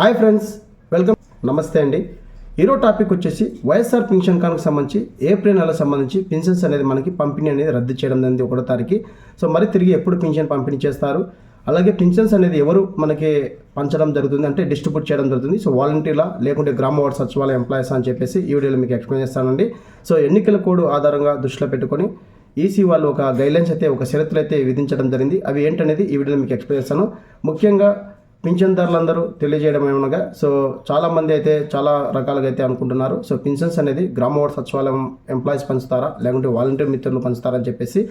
Hi friends welcome. నమస్తే అండి. ఈరోజు టాపిక్ వచ్చేసి వైఎస్ఆర్ పింఛన్ కార్డుకు సంబంధించి ఏప్రిల్ నెల సంబంధించి పింఛన్స్ అనేది మనకి పంపిణీ అనేది రద్దు చేయడం జరిగింది ఒకటో తారీఖు. సో మరి తిరిగి ఎప్పుడు పింఛన్ పంపిణీ చేస్తారు? అలాగే పింఛన్స్ అనేది ఎవరు మనకి పంచడం జరుగుతుంది అంటే డిస్ట్రిబ్యూట్ చేయడం జరుగుతుంది. సో వాలంటీర్లా లేకుంటే గ్రామ వార్డు సచివాలయ ఎంప్లాయీస్ అని చెప్పేసి ఈ వీడియోలో మీకు ఎక్స్ప్లెయిన్ చేస్తానండి. సో ఎన్నికల కోడ్ ఆధారంగా దృష్టిలో పెట్టుకొని ఈసీ వాళ్ళు ఒక గైడ్లైన్స్ అయితే ఒక షరతులు అయితే విధించడం జరిగింది. అవి ఏంటనేది ఈ వీడియోలో మీకు ఎక్స్ప్లెయిన్ చేస్తాను. ముఖ్యంగా పింఛన్దారులందరూ తెలియజేయడం ఏమనగా సో చాలా మంది అయితే చాలా రకాలుగా అయితే అనుకుంటున్నారు. సో పింఛన్స్ అనేది గ్రామవాడ సచివాలయం ఎంప్లాయీస్ పంచుతారా లేకుంటే వాలంటీర్ మిత్రులు పంచుతారా అని చెప్పేసి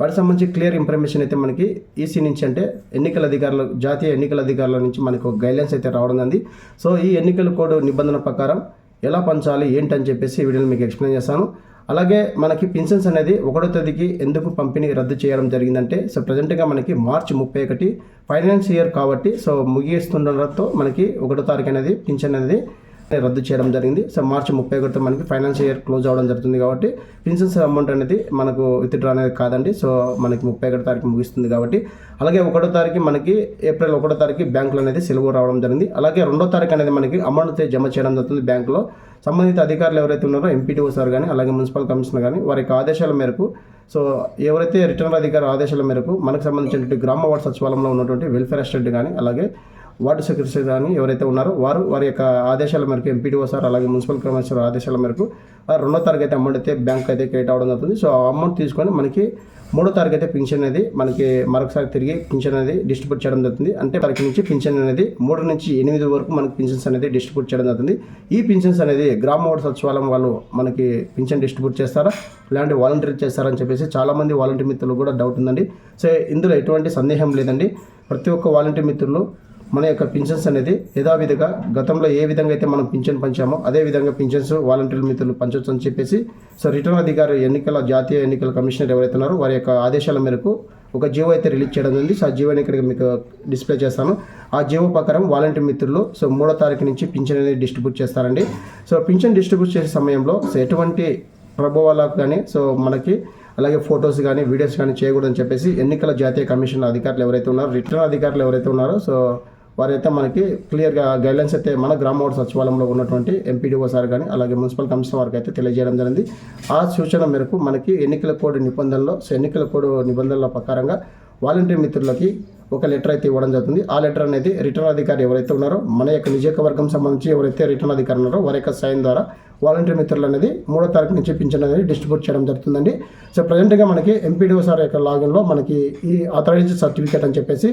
వాటికి సంబంధించి క్లియర్ ఇన్ఫర్మేషన్ అయితే మనకి ఈసీ నుంచి అంటే ఎన్నికల అధికారులు జాతీయ ఎన్నికల అధికారుల నుంచి మనకు గైడ్లైన్స్ అయితే రావడం ఉంది సో ఈ ఎన్నికల కోడ్ నిబంధన ప్రకారం ఎలా పంచాలి ఏంటని చెప్పేసి ఈ వీడియోలో మీకు ఎక్స్ప్లెయిన్ చేస్తాను. అలాగే మనకి పింఛన్స్ అనేది ఒకటో తేదీకి ఎందుకు పంపిణీ రద్దు చేయడం జరిగిందంటే సో ప్రజెంట్గా మనకి మార్చి ముప్పై ఒకటి ఫైనాన్స్ ఇయర్ కాబట్టి సో ముగిస్తుండడంతో మనకి ఒకటో తారీఖు అనేది పింఛన్ అనేది రద్దు చేయడం జరిగింది. సో మార్చి ముప్పై ఒకటితో మనకి ఫైనాన్షియల్ ఇయర్ క్లోజ్ అవ్వడం జరుగుతుంది కాబట్టి పెన్షన్స్ అమౌంట్ అనేది మనకు విత్డ్రా అనేది కాదండి. సో మనకి ముప్పై ఒకటో తారీఖు ముగిస్తుంది కాబట్టి అలాగే ఒకటో తారీఖు మనకి ఏప్రిల్ ఒకటో తారీఖు బ్యాంకులు అనేది సెలవు రావడం జరిగింది. అలాగే రెండో తారీఖు అనేది మనకి అమౌంట్ జమ చేయడం జరుగుతుంది బ్యాంకులో. సంబంధిత అధికారులు ఎవరైతే ఉన్నారో ఎంపీటీఓ సార్ కానీ అలాగే మున్సిపల్ కమిషనర్ కానీ వారి యొక్క ఆదేశాల మేరకు సో ఎవరైతే రిటర్న్ అధికారి ఆదేశాల మేరకు మనకు సంబంధించినటువంటి గ్రామ వార్డు సచివాలయంలో ఉన్నటువంటి వెల్ఫేర్ అసిస్టెంట్ కానీ అలాగే వార్డు సెక్రటరీ కానీ ఎవరైతే ఉన్నారో వారు వారి యొక్క ఆదేశాల మేరకు ఎంపీడీఓ సార్ అలాగే మున్సిపల్ కమిషనర్ ఆదేశాల మేరకు ఆ రెండో తారీఖు అయితే అమౌంట్ అయితే బ్యాంక్ అయితే క్రియేట్ అవ్వడం జరుగుతుంది. సో ఆ అమౌంట్ తీసుకొని మనకి మూడో తారీఖు అయితే పింఛన్ అనేది మనకి మరొకసారి తిరిగి పింఛన్ అనేది డిస్ట్రిబ్యూట్ చేయడం జరుగుతుంది. అంటే తారీఖు నుంచి పింఛన్ అనేది మూడు నుంచి ఎనిమిది వరకు మనకి పింఛన్స్ అనేది డిస్ట్రిబ్యూట్ చేయడం జరుగుతుంది. ఈ పింఛన్స్ అనేది గ్రామ వార్డు సచివాలయం వాళ్ళు మనకి పింఛన్ డిస్ట్రిబ్యూట్ చేస్తారా? ఇలాంటి వాలంటీర్ చేస్తారని చెప్పేసి చాలామంది వాలంటీర్ మిత్రులు కూడా డౌట్ ఉందండి. సో ఇందులో ఎటువంటి సందేహం లేదండి. ప్రతి ఒక్క వాలంటీర్ మిత్రులు మన యొక్క పింఛన్స్ అనేది యథావిధిగా గతంలో ఏ విధంగా అయితే మనం పింఛన్ పంచామో అదే విధంగా పింఛన్స్ వాలంటీర్ మిత్రులు పంచవచ్చు అని చెప్పేసి సో రిటర్న్ అధికారి ఎన్నికల జాతీయ ఎన్నికల కమిషనర్ ఎవరైతే ఉన్నారో వారి యొక్క ఆదేశాల మేరకు ఒక జీవో అయితే రిలీజ్ చేయడం ఉంది సో ఆ జీవోని ఇక్కడ మీకు డిస్ప్లే చేస్తాను. ఆ జీవో ప్రకారం వాలంటీర్ మిత్రులు సో మూడో తారీఖు నుంచి పింఛన్ అనేది డిస్ట్రిబ్యూట్ చేస్తారండి. సో పింఛన్ డిస్ట్రిబ్యూట్ చేసే సమయంలో సో ఎటువంటి ప్రభావాలకు కానీ సో మనకి అలాగే ఫొటోస్ కానీ వీడియోస్ కానీ చేయకూడదని చెప్పేసి ఎన్నికల జాతీయ కమిషన్ అధికారులు ఎవరైతే ఉన్నారో రిటర్న్ అధికారులు ఎవరైతే ఉన్నారో సో వారైతే మనకి క్లియర్గా గైడ్లైన్స్ అయితే మన గ్రామ వార్డు సచివాలయంలో ఉన్నటువంటి ఎంపీడీఓ సార్ కానీ అలాగే మున్సిపల్ కమిషనర్ వారికి అయితే తెలియజేయడం జరిగింది. ఆ సూచన మేరకు మనకి ఎన్నికల కోడ్ నిబంధనలో సో ఎన్నికల కోడ్ నిబంధనల ప్రకారంగా వాలంటీర్ మిత్రులకి ఒక లెటర్ అయితే ఇవ్వడం జరుగుతుంది. ఆ లెటర్ అనేది రిటర్న్ అధికారి ఎవరైతే ఉన్నారో మన యొక్క నియోజకవర్గం సంబంధించి ఎవరైతే రిటర్న్ అధికారి ఉన్నారో వారి యొక్క సైన్ ద్వారా వాలంటీర్ మిత్రులు అనేది మూడో తారీఖు నుంచి పింఛన్ అనేది డిస్ట్రిబ్యూట్ చేయడం జరుగుతుందండి. సో ప్రజెంట్గా మనకి ఎంపీడీఓ సార్ యొక్క లాగిన్లో మనకి ఈ ఆథరైజ్డ్ సర్టిఫికేట్ అని చెప్పేసి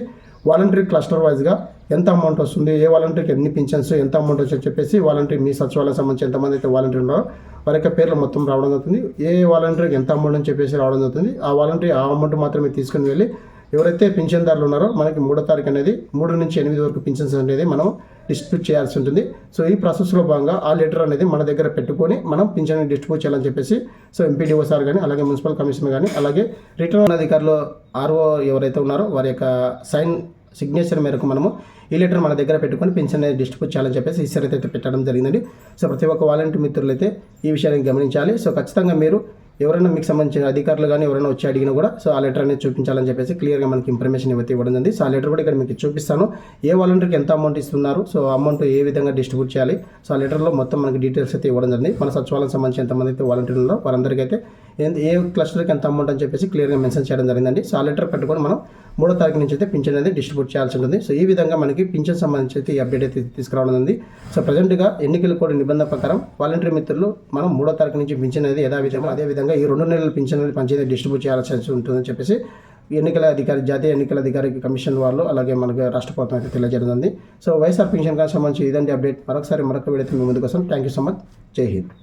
వాలంటరీ క్లస్టర్ వైజ్గా ఎంత అమౌంట్ వస్తుంది ఏ వాలంటీర్కి ఎన్ని పింఛన్స్ ఎంత అమౌంట్ వచ్చి చెప్పేసి వాలంటీర్ మీ సచివాలయం సంబంధించి ఎంతమంది అయితే వాలంటీర్ ఉన్నారో వారి యొక్క పేర్లు మొత్తం రావడం జరుగుతుంది. ఏ వాలంటీర్కి ఎంత అమౌంట్ అని చెప్పేసి రావడం జరుగుతుంది. ఆ వాలంటీర్ ఆ అమౌంట్ మాత్రమే తీసుకుని వెళ్ళి ఎవరైతే పింఛన్దారులు ఉన్నారో మనకి మూడో తారీఖు అనేది మూడు నుంచి ఎనిమిది వరకు పింఛన్స్ అనేది మనం డిస్ట్రిబ్యూట్ చేయాల్సి ఉంటుంది. సో ఈ ప్రాసెస్లో భాగంగా ఆ లెటర్ అనేది మన దగ్గర పెట్టుకొని మనం పింఛన్ డిస్ట్రిబ్యూట్ చేయాలని చెప్పేసి సో ఎంపీడీఓ సార్ కానీ అలాగే మున్సిపల్ కమిషనర్ కానీ అలాగే రిటర్న్ అధికారులు ఆర్ఓ ఎవరైతే ఉన్నారో వారి యొక్క సైన్ సిగ్నేచర్ మేరకు మనము ఈ లెటర్ మన దగ్గర పెట్టుకొని పెన్షన్ అనేది డిస్ట్రిబ్యూట్ చేయాలని చెప్పేసి ఈసారి అయితే పెట్టడం జరిగింది సో ప్రతి ఒక్క వాలంటీర్ మిత్రులు అయితే ఈ విషయాన్ని గమనించాలి. సో ఖచ్చితంగా మీరు ఎవరైనా మీకు సంబంధించిన అధికారులు కానీ ఎవరైనా వచ్చి అడిగినా కూడా సో ఆ లెటర్ అనేది చూపించాలని చెప్పేసి క్లియర్గా మనకి ఇన్ఫర్మేషన్ ఇవ్వతే ఇవ్వడం జరిగింది సో ఆ లెటర్ కూడా ఇక్కడ మీకు చూపిస్తాను. ఏ వాలంటీర్కి ఎంత అమౌంట్ ఇస్తున్నారు సో అమౌంట్ ఏ విధంగా డిస్ట్రిబ్యూట్ చేయాలి సో ఆ లెటర్లో మొత్తం మనకి డీటెయిల్స్ అయితే ఇవ్వడం జరిగింది. మన సచివాలయం సంబంధించి ఎంతమంది అయితే వాలంటీర్లో వారందరికీ అయితే ఏ క్లస్టర్కి ఎంత అమౌంట్ అని చెప్పేసి క్లియర్గా మెన్షన్ చేయడం జరిగిందండి. సో ఆ లెటర్ పెట్టుకొని మనం మూడో తారీఖు నుంచి అయితే పింఛన్ అనేది డిస్ట్రిబ్యూట్ చేయాల్సి ఉంటుంది. సో ఈ విధంగా మనకి పింఛన్ సంబంధించి అయితే ఈ అప్డేట్ అయితే తీసుకురావడం ఉంది సో ప్రజెంట్గా ఎన్నికల కోడ్ నిబంధన ప్రకారం వాలంటీర్ మిత్రులు మనం మూడో తారీఖు నుంచి పింఛన్ అనేది యథావిధంగా అదే విధంగా ఈ రెండు నెలల పింఛన్ అనేది పంచాయతీ డిస్ట్రిబ్యూట్ చేయాల్సి ఉంటుందని చెప్పేసి ఎన్నికల అధికారి జాతీయ ఎన్నికల అధికారి కమిషన్ వాళ్ళు అలాగే మనకు రాష్ట్ర ప్రభుత్వం అయితే తెలియజేయడం సో వైఎస్ఆర్ పింఛన్ కానీ సంబంధించి ఇదండి అప్డేట్. మరొకసారి మరొక వీడియో మీ ముందుకు వస్తాం. Thank you so much. జై హింద్.